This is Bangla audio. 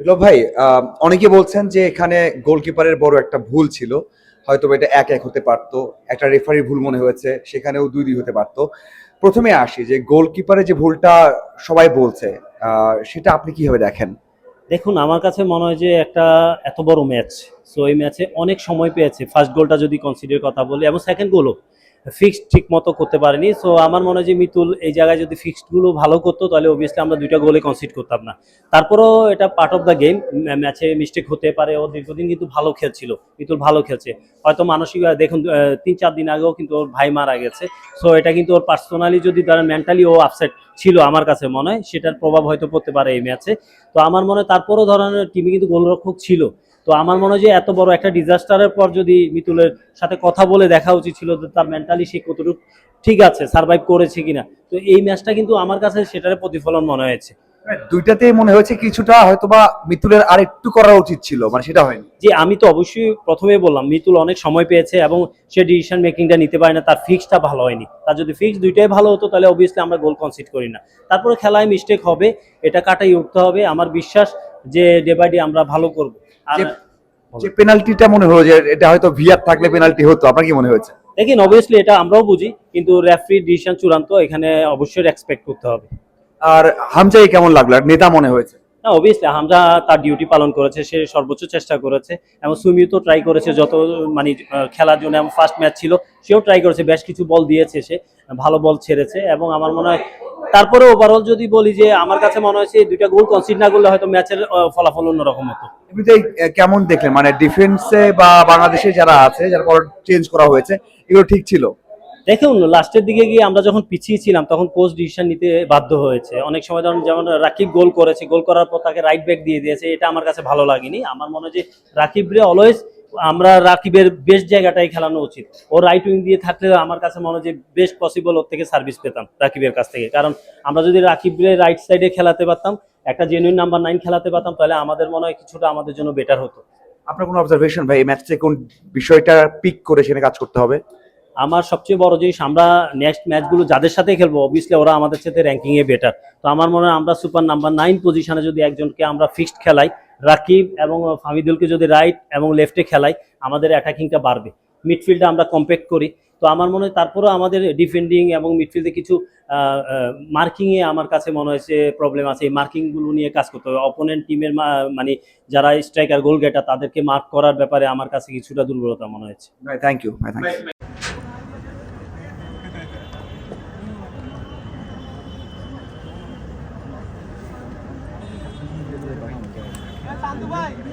বিপ্লব ভাই অনেকে বলছেন যে এখানে গোলকিপারের বড় একটা ভুল ছিল। হয়তো এটা এক এক হতে পারতো, একটা রেফারির ভুল মনে হয়েছে, সেখানেও দুই দুই হতে পারতো। প্রথমে আসি যে গোলকিপারের যে ভুলটা সবাই বলছে সেটা আপনি কীভাবে দেখেন? দেখুন, আমার কাছে মনে হয় যে একটা এত বড় ম্যাচ। সো এই ম্যাচে অনেক সময় পেয়েছে। ফার্স্ট গোলটা যদি কনসিডার কথা বলি, এবং সেকেন্ড গোলও ফিক্সড ঠিক মতো করতে পারেনি। সো আমার মনে হয় যে মিতুল এই জায়গায় যদি ফিক্সডগুলো ভালো করতো, তাহলে অবভিয়াসলি আমরা দুইটা গোলে কনসিড করতাম না। তারপরেও এটা পার্ট অফ দ্য গেম ম্যাচে মিস্টেক হতে পারে। ও দীর্ঘদিন কিন্তু ভালো খেলছিল, মিতুল ভালো খেলছে। হয়তো মানসিক দেখুন তিন চার দিন আগেও কিন্তু ওর ভাই মারা গেছে। সো এটা কিন্তু ওর পার্সোনালি যদি তারা মেন্টালি ও আপসেট ছিল আমার কাছে মনে হয়, সেটার প্রভাব হয়তো পড়তে পারে এই ম্যাচে। তো আমার মনে হয় তারপরও ধরনের টিমে কিন্তু গোলরক্ষক ছিল। তো আমার মনে হয় যে এত বড় একটা ডিজাস্টারের পর যদি মিতুলের সাথে কথা বলে দেখা উচিত ছিল যে তার মেন্টালি সে কতটুকু ঠিক আছে সার্ভাইভ করেছে কিনা। তো এই ম্যাচটা কিন্তু আমার কাছে সেটার প্রতিফলন মনে হয়েছে। দুইটাতেই মনে হয়েছে কিছুটা হয়তোবা মিতুলের আর একটু করা উচিত ছিল মানে সেটা হয়নি। যে আমি তো অবশ্যই প্রথমে বললাম মিতুল অনেক সময় পেয়েছে এবং সে ডিসিশন মেকিংটা নিতে পারে না তার ফিক্সটা ভালো হয়নি। তার যদি ফিক্স দুইটাই ভালো হতো তাহলে অবভিয়াসলি আমরা গোল কনসিড করি না। তারপরে খেলায় মিস্টেক হবে এটা কাটাই উঠতে হবে। আমার বিশ্বাস যে ডে বাই ডে আমরা ভালো করব। আর যে- পেনাল্টিটা মনে হলো যে এটা হয়তো ভিআর থাকলে পেনাল্টি হতো আপনার কি মনে হয়েছে? দেখেন অবভিয়াসলি এটা আমরাও বুঝি কিন্তু রেফারি ডিসিশন চূড়ান্ত এখানে অবশ্যই এক্সপেক্ট করতে হবে। আর হামজাই কেমন লাগল? আর নেতা মনে হয়েছে? না অবভিয়াসলি হামজা তার ডিউটি পালন করেছে, সে সর্বোচ্চ চেষ্টা করেছে, এবং সুমিও তো ট্রাই করেছে, যত মানে খেলার জন্য, এবং ফার্স্ট ম্যাচ ছিল, সেও ট্রাই করেছে, বেশ কিছু বল দিয়েছে সে, ভালো বল ছেড়েছে, এবং আমার মনে হয়, তারপরে ওভারঅল যদি বলি যে, আমার কাছে মনে হয়েছে এই দুইটা গোল কনসিড না করলে হয়তো ম্যাচের ফলাফল অন্যরকম হতো। কেমন দেখলেন? মানে ডিফেন্সে বা বাংলাদেশে যারা আছে, যারা চেঞ্জ করা হয়েছে, এগুলো ঠিক ছিল? দেখুন লাস্টের দিকে গিয়ে আমরা যখন পিছিয়ে ছিলাম, তখন কোচ ডিসিশন নিতে বাধ্য হয়েছে। অনেক সময় ধরুন যেমন রাকিব গোল করেছে গোল করার পর তাকে রাইট ব্যাক দিয়ে দিয়েছে, এটা আমার কাছে ভালো লাগেনি। আমার মনে হয় যে রাকিব রে অলওয়েজ আমরা রাকিবের বেস্ট জায়গাটাই খেলানো উচিত। ও রাইট উইং দিয়ে থাকলে আমার কাছে মনে হয় যে বেস্ট পসিবল ওর থেকে সার্ভিস পেতাম রাকিবের কাছ থেকে। কারণ আমরা যদি রাকিবরে রাইট সাইডে খেলাতে পারতাম, একটা জেনুইন নাম্বার নাইন খেলাতে পারতাম, তাহলে আমাদের মনে হয় কিছুটা আমাদের জন্য বেটার হতো। আপনার কোনো অবজারভেশন ভাই এই ম্যাচে কোন বিষয়টা পিক করে সেখানে কাজ করতে হবে? আমার সবচেয়ে বড় জিনিস আমরা নেক্সট ম্যাচগুলো যাদের সাথে খেলব অবভিয়াসলি ওরা আমাদের সাথে র্যাঙ্কিংয়ে বেটার তো আমার মনে হয় আমরা সুপার নাম্বার নাইন পজিশনে যদি একজনকে আমরা ফিক্সড খেলাই রাকিব এবং ফামিদুলকে যদি রাইট এবং লেফটে খেলাই আমাদের অ্যাটাকিংটা বাড়বে। মিডফিল্ডে আমরা কম্প্যাক্ট করি। তো আমার মনে হয় তারপরেও আমাদের ডিফেন্ডিং এবং মিডফিল্ডে কিছু মার্কিংয়ে আমার কাছে মনে হয়েছে প্রবলেম আছে। এই মার্কিংগুলো নিয়ে কাজ করতে হবে। অপোনেন্ট টিমের মানে যারা স্ট্রাইকার গোল গেটার তাদেরকে মার্ক করার ব্যাপারে আমার কাছে কিছুটা দুর্বলতা মনে হয়েছে। থ্যাংক ইউ ভাই থ্যাংক ইউ